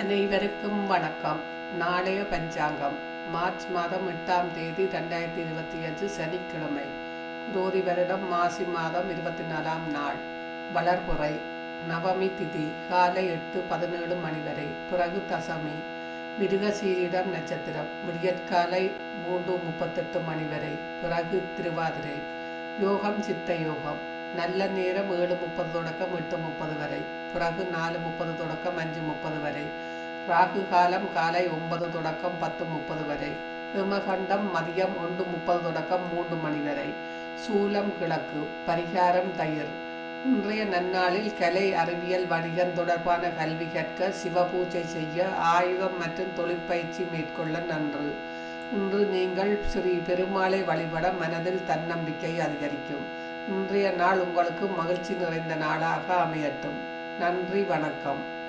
அனைவருக்கும் வணக்கம். நாளைய பஞ்சாங்கம். மார்ச் மாதம் எட்டாம் தேதி ரெண்டாயிரத்தி இருபத்தி அஞ்சு சனிக்கிழமை. குரோதி வருடம் மாசி மாதம் இருபத்தி நாலாம் நாள். வளர்புறை நவமி திதி காலை எட்டு பதினேழு மணி வரை. பிறகு தசமி. மிருகசீரிடம் நட்சத்திரம். விடியற்காலை மூன்று முப்பத்தெட்டு மணி வரை. பிறகு திருவாதிரை. யோகம் சித்த யோகம். நல்ல நேரம் ஏழு முப்பது தொடக்கம் எட்டு முப்பது வரை. பிறகு நாலு முப்பது தொடக்கம் அஞ்சு முப்பது வரை. ராகு காலம் காலை ஒன்பது தொடக்கம் பத்து முப்பது வரை. ஹிமகண்டம் மதியம் ஒன்று முப்பது தொடக்கம் மூன்று மணி வரை. சூலம் கிழக்கு. பரிகாரம் தயிர். இன்றைய நன்னாளில் கலை அறிவியல் வணிகம் தொடர்பான கல்வி கற்க சிவபூஜை செய்ய ஆயுதம் மற்றும் தொழிற்பயிற்சி மேற்கொள்ள நன்று. இன்று நீங்கள் ஸ்ரீ பெருமாளை வழிபட மனதில் தன்னம்பிக்கை அதிகரிக்கும். இன்றைய நாள் உங்களுக்கு மகிழ்ச்சி நிறைந்த நாளாக அமையட்டும். நன்றி வணக்கம்.